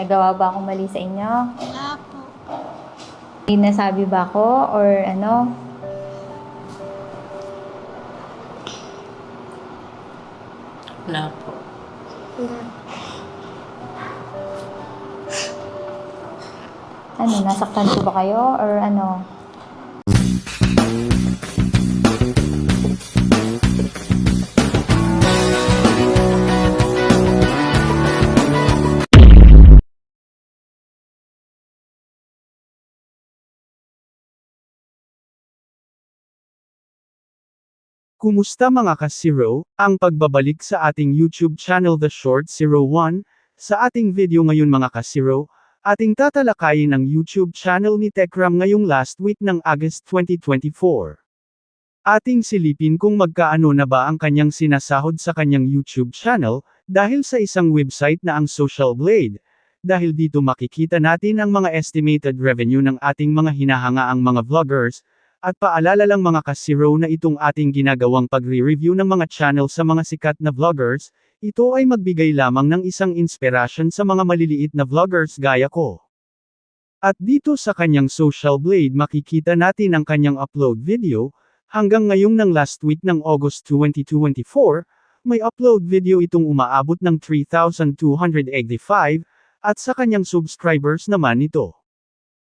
nagawa ba akong mali sa inyo? Wala po. May nasabi ba ako or ano? Wala po. Wala. Ano, nasaktan ko ba kayo or ano? Kumusta mga ka-Zero? Ang pagbabalik sa ating YouTube channel The Short Zero One. Sa ating video ngayon mga ka-Zero, ating tatalakayin ang YouTube channel ni Tekram ngayong last week ng August 2024. Ating silipin kung magkaano na ba ang kanyang sinasahod sa kanyang YouTube channel, dahil sa isang website na ang Social Blade. Dahil dito makikita natin ang mga estimated revenue ng ating mga hinahangaang mga vloggers, at paalala lang mga ka-zero na itong ating ginagawang pagre-review ng mga channel sa mga sikat na vloggers, ito ay magbigay lamang ng isang inspirasyon sa mga maliliit na vloggers gaya ko. At dito sa kanyang social blade makikita natin ang kanyang upload video, hanggang ngayong ng last week ng August 2024, may upload video itong umaabot ng 3,285, at sa kanyang subscribers naman ito.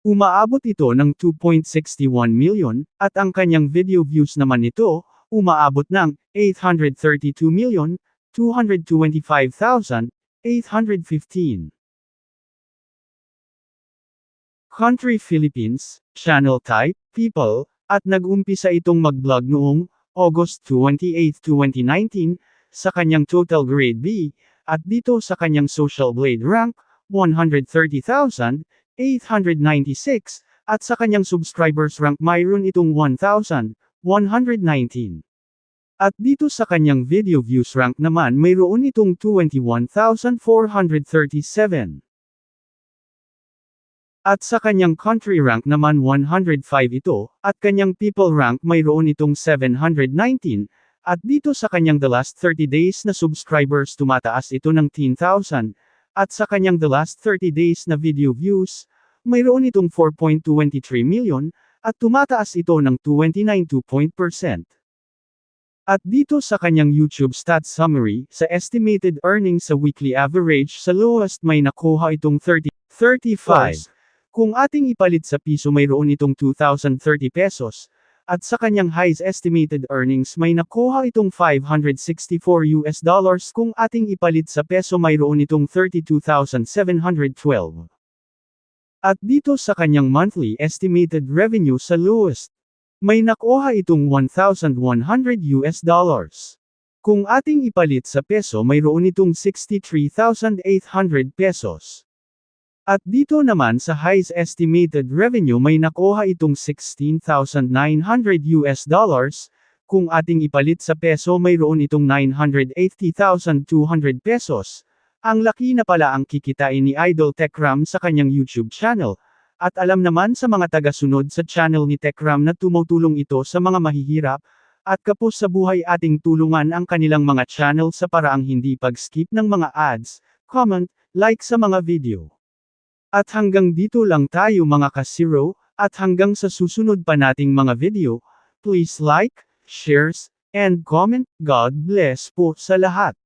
Umaabot ito ng 2.61 million, at ang kanyang video views naman nito, umaabot ng 832 million, 225,815. Country Philippines, channel type, people, at nag-umpisa itong mag-vlog noong August 28, 2019, sa kanyang total grade B, at dito sa kanyang social blade rank, 130,000, 896, at sa kanyang subscribers rank mayroon itong 1,119. At dito sa kanyang video views rank naman mayroon itong 21,437. At sa kanyang country rank naman 105 ito, at kanyang people rank mayroon itong 719, at dito sa kanyang the last 30 days na subscribers tumataas ito ng 10,000, at sa kanyang the last 30 days na video views, mayroon itong 4.23 million, at tumataas ito ng 29.2%. At dito sa kanyang YouTube stats summary, sa estimated earnings sa weekly average sa lowest may nakuha itong 30, 35. Kung ating ipalit sa piso mayroon itong 2,030 pesos, at sa kanyang highest estimated earnings may nakuha itong 564 US dollars kung ating ipalit sa peso mayroon itong 32,712. At dito sa kanyang monthly estimated revenue sa lowest, may nakuha itong 1,100 US dollars. Kung ating ipalit sa peso mayroon itong 63,800 pesos. At dito naman sa highest estimated revenue may nakuha itong 16,900 US dollars, kung ating ipalit sa peso mayroon itong 980,200 pesos. Ang laki na pala ang kikitain ni Idol Techram sa kanyang YouTube channel. At alam naman sa mga tagasunod sa channel ni Techram na tumutulong ito sa mga mahihirap, at kapos sa buhay ating tulungan ang kanilang mga channel sa paraang hindi pag-skip ng mga ads, comment, like sa mga video. At hanggang dito lang tayo mga ka-zero, at hanggang sa susunod pa nating mga video, please like, shares, and comment. God bless po sa lahat.